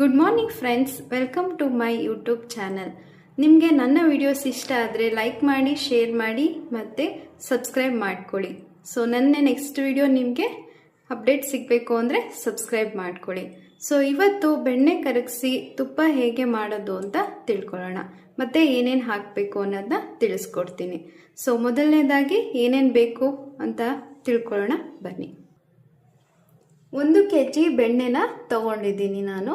Good morning friends welcome to my YouTube channel ನಿಮಗೆ ನನ್ನ videos ಇಷ್ಟ ಆದರೆ ಲೈಕ್ ಮಾಡಿ ಶೇರ್ ಮಾಡಿ ಮತ್ತು ಸಬ್ಸ್ಕ್ರೈಬ್ ಮಾಡ್ಕೊಳ್ಳಿ. ಸೊ ನನ್ನ ನೆಕ್ಸ್ಟ್ ವಿಡಿಯೋ ನಿಮಗೆ ಅಪ್ಡೇಟ್ ಸಿಗಬೇಕು ಅಂದರೆ ಸಬ್ಸ್ಕ್ರೈಬ್ ಮಾಡ್ಕೊಳ್ಳಿ. ಸೊ ಇವತ್ತು ಬೆಣ್ಣೆ ಕರಗಿಸಿ ತುಪ್ಪ ಹೇಗೆ ಮಾಡೋದು ಅಂತ ತಿಳ್ಕೊಳ್ಳೋಣ. ಮತ್ತು ಏನೇನು ಹಾಕಬೇಕು ಅನ್ನೋದನ್ನ ತಿಳಿಸ್ಕೊಡ್ತೀನಿ. ಸೊ ಮೊದಲನೇದಾಗಿ ಏನೇನು ಬೇಕು ಅಂತ ತಿಳ್ಕೊಳ್ಳೋಣ ಬನ್ನಿ. ಒಂದು ಕೆ ಜಿ ಬೆಣ್ಣೆನ ತಗೊಂಡಿದ್ದೀನಿ ನಾನು.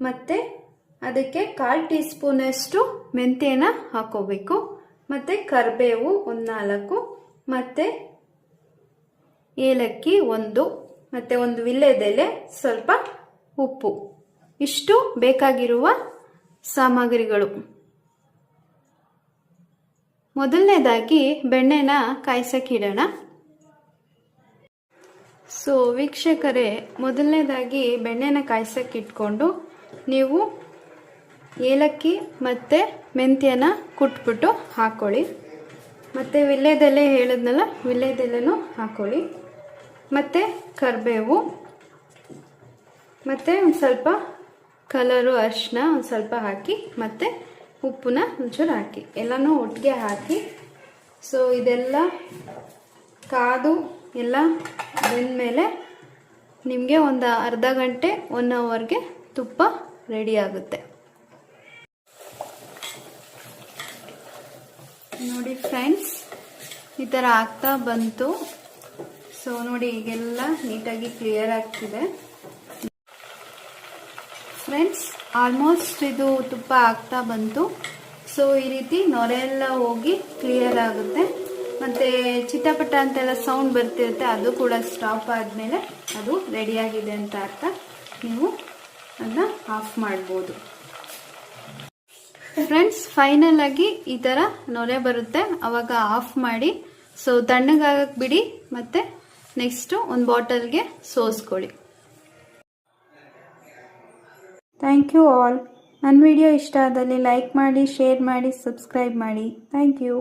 ಮತ್ತು ಅದಕ್ಕೆ ಕಾಲು ಟೀ ಸ್ಪೂನಷ್ಟು ಮೆಂತ್ಯನ ಹಾಕೋಬೇಕು. ಮತ್ತು ಕರಿಬೇವು ಒಂದು ನಾಲ್ಕು, ಮತ್ತು ಏಲಕ್ಕಿ ಒಂದು, ಮತ್ತು ಒಂದು ವಿಲ್ಲೆದೆಲೆ ಸ್ವಲ್ಪ ಉಪ್ಪು. ಇಷ್ಟು ಬೇಕಾಗಿರುವ ಸಾಮಗ್ರಿಗಳು. ಮೊದಲನೇದಾಗಿ ಬೆಣ್ಣೆನ ಕಾಯಿಸಕ್ಕಿಡೋಣ. ಸೊ ವೀಕ್ಷಕರೇ, ಮೊದಲನೇದಾಗಿ ಬೆಣ್ಣೆನ ಕಾಯ್ಸಕ್ಕೆ ಇಟ್ಕೊಂಡು ನೀವು ಏಲಕ್ಕಿ ಮತ್ತು ಮೆಂತ್ಯನ ಕುಟ್ಬಿಟ್ಟು ಹಾಕ್ಕೊಳ್ಳಿ ಮತ್ತು ವಿಳ್ಯದೆಲೆ ಹೇಳಿದ್ನಲ್ಲ ವಿಳ್ಯದೆಲೆನೂ ಹಾಕ್ಕೊಳ್ಳಿ ಮತ್ತು ಕರಿಬೇವು, ಮತ್ತು ಒಂದು ಸ್ವಲ್ಪ ಕಲರು ಅರಿಶಿನ ಒಂದು ಸ್ವಲ್ಪ ಹಾಕಿ, ಮತ್ತು ಉಪ್ಪನ್ನ ಒಂಚೂರು ಹಾಕಿ. ಎಲ್ಲನೂ ಒಟ್ಟಿಗೆ ಹಾಕಿ. ಸೊ ಇದೆಲ್ಲ ಕಾದು ಎಲ್ಲ ಬೆಂದಮೇಲೆ ನಿಮಗೆ ಒಂದು ಅರ್ಧ ಗಂಟೆ ಒನ್ ಅವರ್ಗೆ ತುಪ್ಪ ರೆಡಿ ಆಗುತ್ತೆ. ನೋಡಿ ಫ್ರೆಂಡ್ಸ್ ಈ ಥರ ಆಗ್ತಾ ಬಂತು. ಸೊ ನೋಡಿ ಈಗೆಲ್ಲ ನೀಟಾಗಿ ಕ್ಲಿಯರ್ ಆಗ್ತಿದೆ. ಫ್ರೆಂಡ್ಸ್ ಆಲ್ಮೋಸ್ಟ್ ಇದು ತುಪ್ಪ ಆಗ್ತಾ ಬಂತು. ಸೊ ಈ ರೀತಿ ನೊರೆ ಎಲ್ಲ ಹೋಗಿ ಕ್ಲಿಯರ್ ಆಗುತ್ತೆ. ಮತ್ತು ಚಿಟಪಟ ಅಂತೆಲ್ಲ ಸೌಂಡ್ ಬರ್ತಿರುತ್ತೆ, ಅದು ಕೂಡ ಸ್ಟಾಪ್ ಆದ್ಮೇಲೆ ಅದು ರೆಡಿಯಾಗಿದೆ ಅಂತ ಅರ್ಥ. ನೀವು ಅದನ್ನ ಆಫ್ ಮಾಡ್ಬೋದು. ಫ್ರೆಂಡ್ಸ್ ಫೈನಲ್ ಆಗಿ ಈ ಥರ ನೊರೆ ಬರುತ್ತೆ. ಅವಾಗ ಆಫ್ ಮಾಡಿ ಸೊ ತಣ್ಣಗಾಗಕ್ಕೆ ಬಿಡಿ, ಮತ್ತೆ ನೆಕ್ಸ್ಟು ಒಂದು ಬಾಟಲ್ಗೆ ಸೋಸ್ಕೊಳ್ಳಿ. ಥ್ಯಾಂಕ್ ಯು ಆಲ್ ನನ್ನ ವಿಡಿಯೋ ಇಷ್ಟ ಆದಲ್ಲಿ ಲೈಕ್ ಮಾಡಿ ಶೇರ್ ಮಾಡಿ ಸಬ್ಸ್ಕ್ರೈಬ್ ಮಾಡಿ. Thank you